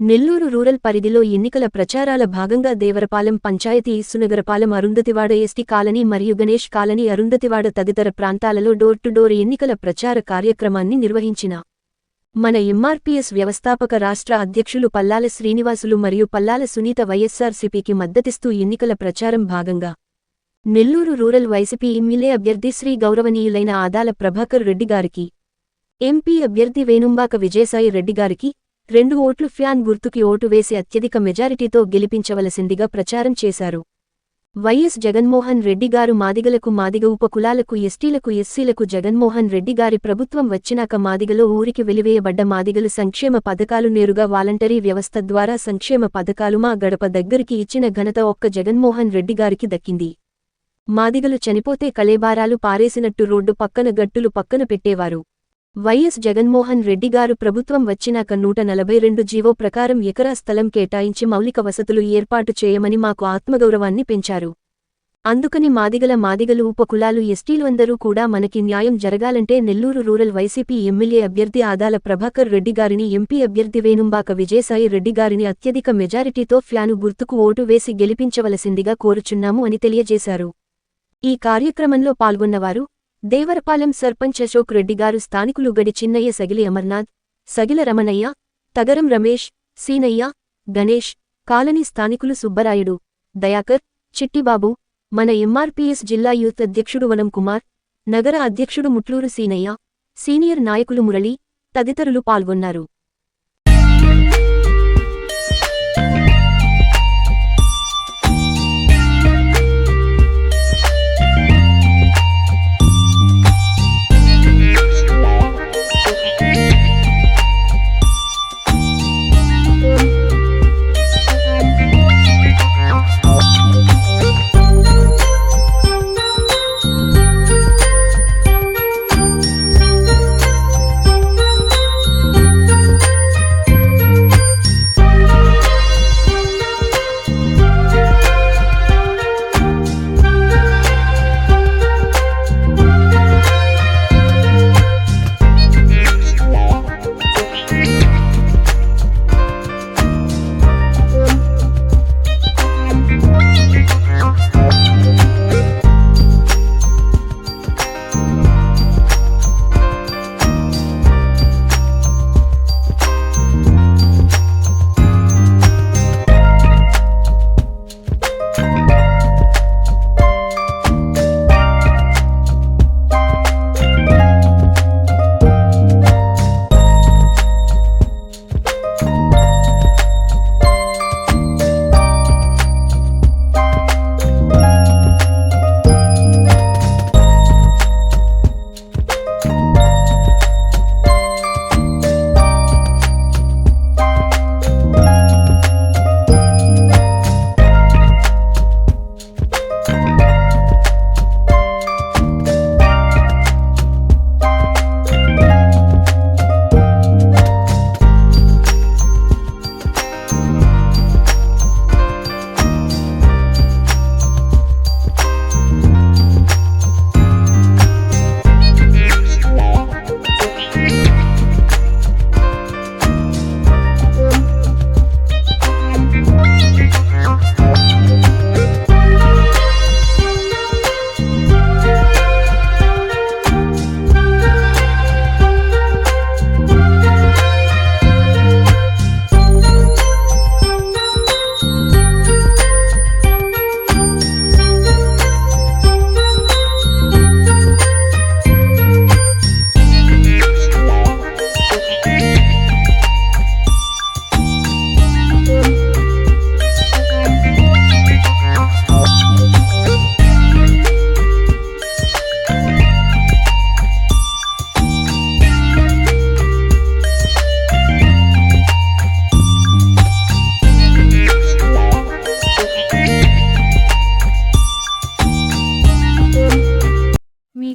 Nellore rural పరిధిలో ఎన్నికల ప్రచారాల భాగంగా దేవరపాలెం పంచాయతీ ఇస్సునగరపాలెం అరుంధతివాడ ఎస్టీ కాలనీ మరియు గణేష్ కాలనీ అరుంధతివాడ తదితర ప్రాంతాలలో డోర్ టు డోర్ ఎన్నికల ప్రచార కార్యక్రమాన్ని నిర్వహించిన మన ఎంఆర్పీఎస్ వ్యవస్థాపక రాష్ట్ర అధ్యక్షులు పల్లాల శ్రీనివాసులు మరియు పల్లాల సునీత వైఎస్సార్సీపీకి మద్దతిస్తూ ఎన్నికల ప్రచారం భాగంగా నెల్లూరు రూరల్ వైసీపీ ఎమ్మెల్యే అభ్యర్థి శ్రీ గౌరవనీయులైన ఆదాల ప్రభాకర్ రెడ్డి గారికి ఎంపీ అభ్యర్థి వేణుంబాక విజయసాయి రెడ్డి గారికి రెండు ఓట్లు ఫ్యాన్ గుర్తుకి ఓటు వేసి అత్యధిక మెజారిటీతో గెలిపించవలసిందిగా ప్రచారం చేశారు. వైఎస్ జగన్మోహన్ రెడ్డి గారు మాదిగలకు మాదిగ ఉపకులాలకు ఎస్టీలకు ఎస్సీలకు జగన్మోహన్ రెడ్డి గారి ప్రభుత్వం వచ్చినాక మాదిగలో ఊరికి వెలివేయబడ్డ మాదిగలు సంక్షేమ పథకాలు నేరుగా వాలంటరీ వ్యవస్థ ద్వారా సంక్షేమ పథకాలు మా గడప దగ్గరికి ఇచ్చిన ఘనత ఒక్క జగన్మోహన్ రెడ్డి గారికి దక్కింది. మాదిగలు చనిపోతే కళేబారాలు పారేసినట్టు రోడ్డు పక్కన గట్టులు పక్కన పెట్టేవారు. వైఎస్ జగన్మోహన్ రెడ్డి గారు ప్రభుత్వం వచ్చినాక నూట నలభై రెండు జీవో ప్రకారం ఎకరా స్థలం కేటాయించి మౌలిక వసతులు ఏర్పాటు చేయమని మాకు ఆత్మగౌరవాన్ని పెంచారు. అందుకని మాదిగల మాదిగలు ఉపకులాలు ఎస్టీలందరూ కూడా మనకి న్యాయం జరగాలంటే నెల్లూరు రూరల్ వైసీపీ ఎమ్మెల్యే అభ్యర్థి ఆదాల ప్రభాకర్ రెడ్డి గారిని ఎంపీ అభ్యర్థి వేణుంబాక విజయసాయి రెడ్డి గారిని అత్యధిక మెజారిటీతో ఫ్యాను గుర్తుకు ఓటు వేసి గెలిపించవలసిందిగా కోరుచున్నాము అని తెలియజేశారు. ఈ కార్యక్రమంలో పాల్గొన్నవారు దేవరపాలెం సర్పంచ్ అశోక్ రెడ్డి గారు స్థానికులు గడి చిన్నయ్య సగిలి అమర్నాథ్ సగిల రమణయ్య తగరం రమేష్ సీనయ్య గణేష్ కాలనీ స్థానికులు సుబ్బరాయుడు దయాకర్ చిట్టిబాబు మన ఎంఆర్పీఎస్ జిల్లా యూత్ అధ్యక్షుడు వనం కుమార్ నగర అధ్యక్షుడు ముట్లూరు సీనయ్య సీనియర్ నాయకులు మురళి తదితరులు పాల్గొన్నారు.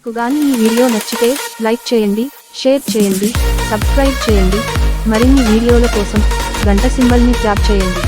మీకు గాని ఈ వీడియో నచ్చితే లైక్ చేయండి షేర్ చేయండి సబ్స్క్రైబ్ చేయండి. మరిన్ని వీడియోల కోసం గంట సింబల్ని ట్యాప్ చేయండి.